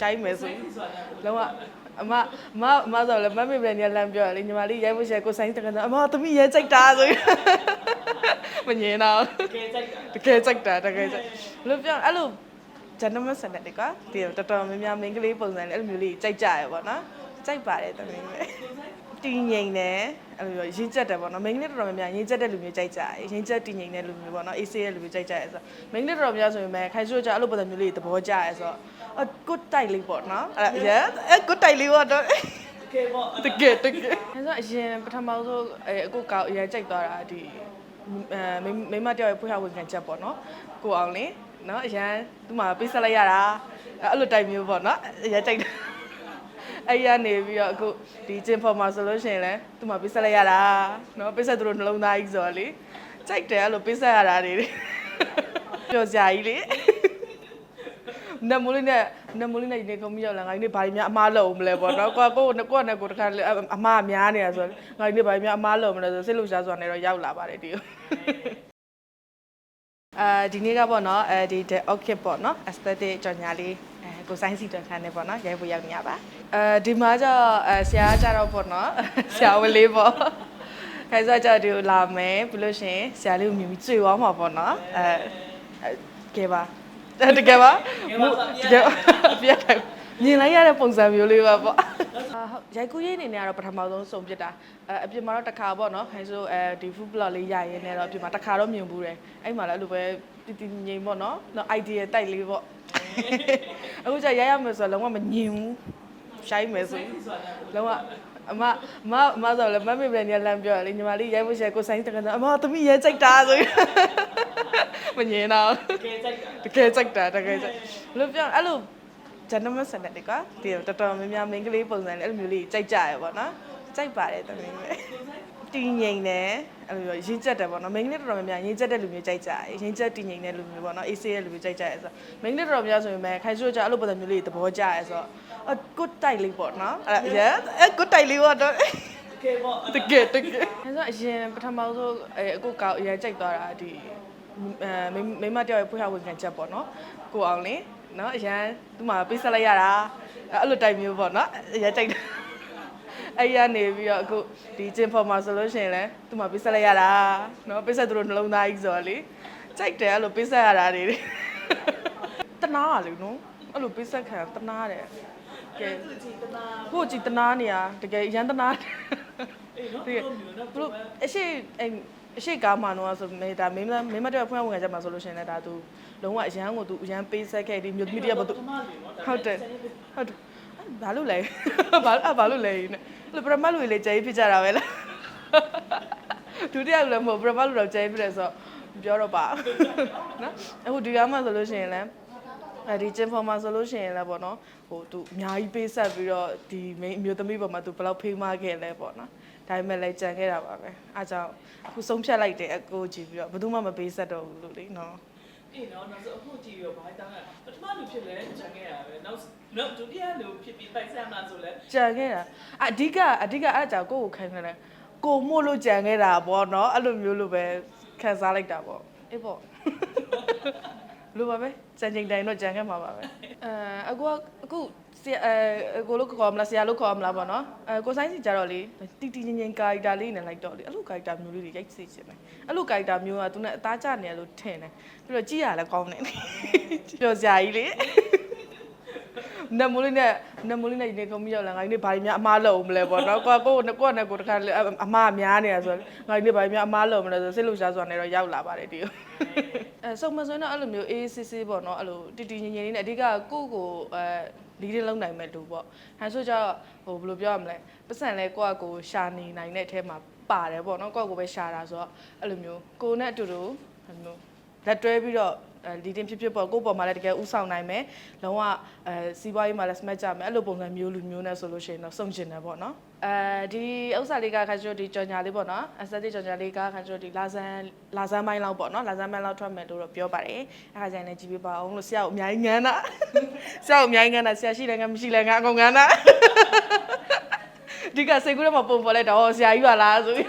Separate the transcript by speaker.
Speaker 1: ရှိုင်းမယ်ဆိုရင်လုံးဝအမအမအမဆိုလည်းမမေပြန်ညလမ်းပြောတယ်လေညီမလေးရိုက်ဖို့ရှယ်ကိုဆိုင်တကန်အမသမီးရဲကြိုက်တာဆိုရင်မငင်းတော့တကယ်ကြိုက်တာတကယ်ကြိုက်ဘယ်လိုပြောအဲ့လို gentleman ဆန်တယ်ကွာဒီတော်တော်များများမိန်းကလေးပုံစံလေးအဲ့လိုမျိုးလေးကြိုက်ကြရပေါ့နော်ကြိုက်ပါတယ်သမီးလေးတည်ငြိမ်တယ်အဲ့လိုရင်းချက်တယ်ပေါ့နော်မိန်းကလေးတော်တော်များများရင်းချက်တဲ့လူမျိုးကြိုက်ကြတယ်ရင်းချက်တည်ငြိမ်တဲ့လူမျိုးပေါ့နော်အေးဆေးတဲ့လူမျိုးကြိုက်ကြရဲဆိုတော့မိန်းကလေးတော်တော်များဆိုရင်ပဲခိုင်ဆိုကြအဲ့လိုပုံစံမျိုးလေးသဘောကျရဲဆိုတော့ အ good တိုက်လေးပေါ့နော်အဲ့ yes အဲ good တိုက်လေးပေါ့တော့
Speaker 2: ကဲပေါ့
Speaker 1: တကယ်တကယ်အဲဆိုအရင်ပထမဆုံးအဲအခုကောက်အရင်ကြိုက်သွားတာဒီအဲမိမတယောက်ရဲ့ဖွေးဟဝင်ခံချက်ပေါ့နော်ကိုအောင်လင်းနော်အရင်သူ့မှာပေးဆက်လိုက်ရတာအဲ့လိုတိုက်မျိုးပေါ့နော်အရင်ကြိုက်တာအဲ့ရနေပြီးတော့အခုဒီဂျင်ဖော်မှာဆိုလို့ရှိရင်လည်းသူ့မှာပေးဆက်လိုက်ရတာနော်ပေးဆက်သူတို့နှလုံးသားကြီးဆိုတော့လေကြိုက်တယ်အဲ့လိုပေးဆက်ရတာတွေပျော်စရာကြီးလေ နမလေးနဲ့နမလေးနဲ့ဒီနေ့ခုံပြီးရောက်လာငါဒီနေ့ဘာကြီးများအမားလုံမလဲပေါ့နော်ကိုကကိုကိုကနဲ့ကိုတခါလေအမားများနေတာဆိုတော့ငါဒီနေ့ဘာကြီးများအမားလုံမလဲဆိုစိတ်လှုပ်ရှားစွာနဲ့တော့ရောက်လာပါတယ်ဒီကိုအဲဒီနေ့ကပေါ့နော်အဲဒီ the orchid ပေါ့နော် aesthetic ကြော်ညာလေးအဲကိုစိုင်းစီတွန်ခန်းနေပေါ့နော်ရိုက်ဖို့ရောက်နေရပါအဲဒီမှာကျတော့အဲဆရာကျတော့ပေါ့နော်ဆရာဝလေးပေါ့ခိုင်စားကြဒီကိုလာမယ်ပြီးလို့ရှိရင်ဆရာလေးကိုမြင်ပြီးကြွေသွားမှာပေါ့နော်အဲအဲကဲပါ တကယ်ပါတကယ်ပြတ်တယ်မြင်လိုက်ရတဲ့ပုံစံမျိုးလေးပါပေါ့ဟုတ်ရိုက်ကူးရေးအနေနဲ့ကတော့ပထမဆုံးစုံပြစ်တာအဲအပြင်မှာတော့တစ်ခါပေါ့နော်ခိုင်ဆိုအဲဒီ food blog လေးရရင်းနဲ့တော့အပြင်မှာတစ်ခါတော့မြင်ဘူးတယ်အဲ့မှာလည်းအဲ့လိုပဲတည်တည်ငြိမ်ပေါ့နော်နော် idea တိုက်လေးပေါ့အခုကျရရမယ်ဆိုတော့လုံးဝမငြင်ဘူးရှိုင်းမယ်ဆိုရင်လုံးဝ အမအမအမဆိုလည်းမမေပြန်ညလမ်းပြောတယ်လေညီမလေးရိုက်ဖို့ရှယ်ကိုဆိုင်တကန်အမသမီးရဲကြိုက်တာဆိုရင်မငင်းတော့
Speaker 2: ကဲကြိုက်တာ
Speaker 1: တကယ်ကြိုက်တာတကယ်ကြိုက်ဘယ်လိုပြောအဲ့လို gentleman ဆန်တယ်ကွာဒီတော်တော်များများမိန်းကလေးပုံစံလေးအဲ့လိုမျိုးလေးကြိုက်ကြရပေါ့နော်ကြိုက်ပါတယ်သမီးလေး တည်ငြိမ်တယ်အဲ့လိုရင်းချက်တယ်ပေါ့နော်မိန်းကလေးတော်တော်များများရင်းချက်တဲ့လူမျိုးကြိုက်ကြတယ်ရင်းချက်တည်ငြိမ်တဲ့လူမျိုးပေါ့နော်အေးဆေးတဲ့လူမျိုးကြိုက်ကြရဲဆိုတော့မိန်းကလေးတော်တော်များဆိုရင်ပဲခိုင်ဆိုကြအဲ့လိုပုံစံမျိုးလေးသဘောကျရဲဆိုတော့အ good တိုက်လေးပေါ့နော်အဲ့ yes အဲ good တိုက်လေးပေါ့တော့
Speaker 2: ကဲပေါ့
Speaker 1: တကယ်တကယ်အဲဆိုအရင်ပထမဆုံးအဲအခုကောက်အရင်ကြိုက်သွားတာဒီအဲမိမတယောက်ရဲ့ဖွေးဟဝင်ခံချက်ပေါ့နော်ကိုအောင်လင်းနော်အရင်သူ့မှာပေးဆက်လိုက်ရတာအဲ့လိုတိုက်မျိုးပေါ့နော်အရင်ကြိုက်တာ အဲ့ရနေပြီးတော့အခုဒီဂျင်ဖော်မှာဆိုလို့ရှိရင်လည်းသူ့မှာပေးဆက်လိုက်ရတာနော်ပေးဆက်သူတို့နှလုံးသားကြီးဆိုတော့လေကြိုက်တယ်အဲ့လိုပေးဆက်ရတာတွေတနာရလေနော်အဲ့လိုပေးဆက်ခံတနာတယ်ကဲ
Speaker 2: သူကြည့်တနာ
Speaker 1: ကိုကြည်တနာနေရတကယ်ရန်တနာ
Speaker 2: အေးနော်
Speaker 1: တကယ်
Speaker 2: တို့မျိုးနော်
Speaker 1: ဘလို့အရှိအဲ့အရှိကားမှတော့ဆိုမေဒါမင်းမမင်းမတော့ဖွင့်ဝင်ကြမှာဆိုလို့ရှိရင်လည်းဒါသူလုံးဝအရန်ကိုသူအရန်ပေးဆက်ခဲ့ဒီမြို့သမီးတယောက်ဘာသူဟုတ်တယ်ဟုတ်တယ်ဘာလို့လဲဘာလို့ဘာလို့လဲနဲ့ လေပရမတ်လူလေကြိုင်ဖြစ်ကြတာပဲလားဒုတိယလူလည်းမဟုတ်ပရမတ်လူတော့ကြိုင်ဖြစ်တယ်ဆိုတော့ပြောတော့ပါနော်အခုဒီကမှဆိုလို့ရှိရင်လည်းအဲဒီဂျင်ဖော်မှာဆိုလို့ရှိရင်လည်းပေါ့နော်ဟိုသူအများကြီးပေးဆက်ပြီးတော့ဒီမိန်းအမျိုးသမီးပေါ်မှာသူဘယ်လောက်ဖေးမခဲ့လဲပေါ့နော်ဒါပေမဲ့လည်းကြံခဲ့တာပါပဲအားကြောင့်အခုဆုံးဖြတ်လိုက်တယ်အကိုကြည့်ပြီးတော့ဘယ်သူမှမပေးဆက်တော့ဘူးလို့လေနော်
Speaker 2: အေးနော်နောက်ဆိုအခုကြည့်ရောဘာတောင်းရပထမလူဖြစ်လဲဂျန်ခဲ့ရပဲနောက်နောက်ဒုတိယလူဖြစ်ပြီးပိုက်ဆံမှာဆိုလဲ
Speaker 1: ကြံခဲ့တာအဓိကအဓိကအဲ့ဒါကြောင့်ကိုယ့်ကိုခံနေတယ်ကိုမို့လို့ကြံခဲ့တာပေါ့နော်အဲ့လိုမျိုးလိုပဲခံစားလိုက်တာပေါ့အေးပေါ့လိုပါပဲကြံချိန်တိုင်းတော့ကြံခဲ့မှာပါပဲအဲအခုကအခု ဆရာအဲကိုလို့ခေါ်မလားဆရာလို့ခေါ်မလားပေါ့နော်အဲကိုဆိုင်စီကြတော့လေတီတီငင်ငင်ကာရီတာလေးနဲ့လိုက်တော့လေအဲ့လိုကာရီတာမျိုးလေးတွေရိုက်စေချင်တယ်အဲ့လိုကာရီတာမျိုးကသူနဲ့အသားကျနေရလို့ထင်တယ်ပြီးတော့ကြည့်ရလဲကောင်းတယ်ပြောစရာကြီးလေနမလေးနဲ့နမလေးနဲ့ဒီနေ့ခုံပြီးရောက်လာငါဒီနေ့ဘာကြီးများအမားလုံမလဲပေါ့နော်ကိုကကိုကိုကနဲ့ကိုတခါလေအမားများနေတာဆိုတော့ငါဒီနေ့ဘာကြီးများအမားလုံမလဲဆိုစိတ်လှုပ်ရှားစွာနဲ့တော့ရောက်လာပါတယ်ဒီကိုအဲစုံမစွန်းတော့အဲ့လိုမျိုးအေးစစ်စစ်ပေါ့နော်အဲ့လိုတီတီငင်ငင်လေးနဲ့အဓိကကိုကိုအဲ လီးလေးလုံးနိုင်မဲ့လူပေါ့ဟန်ဆိုကြဟိုဘယ်လိုပြောရမလဲပတ်စံလဲကိုကကိုရှာနေနိုင်တဲ့အထဲမှာပါတယ်ပေါ့နော်ကိုကကိုပဲရှာတာဆိုတော့အဲ့လိုမျိုးကိုနဲ့အတူတူအဲ့လိုမျိုးလက်တွဲပြီးတော့ အဲလီတင်ဖြစ်ဖြစ်ပေါ့ကိုယ့်ပေါ်မှာလည်းတကယ်ဥဆောင်နိုင်မယ်လုံးဝအဲစီးပွားရေးမှာလည်း smash ကြမယ်အဲ့လိုပုံစံမျိုးလူမျိုးနဲ့ဆိုလို့ရှိရင်တော့စုံကျင်တယ်ပေါ့နော်အဲဒီဥစ္စာလေးကခါကျတော့ဒီကြော်ညာလေးပေါ့နော် aesthetic ကြော်ညာလေးကခါကျတော့ဒီလာဇန်လာဇန်ပိုင်းလောက်ပေါ့နော်လာဇန်ပိုင်းလောက်ထွက်မယ်လို့တော့ပြောပါတယ်အဲ့ခါကျရင်လည်းကြည့်ပြပါအောင်လို့ဆရာကိုအများကြီးငန်းတာဆရာကိုအများကြီးငန်းတာဆရာရှိလည်းငန်းမရှိလည်းငန်းအကုန်ငန်းတာဒီကစိတ်ကူးထဲမှာပုံပေါ်လိုက်တော့ဆရာကြီးပါလားဆိုပြီး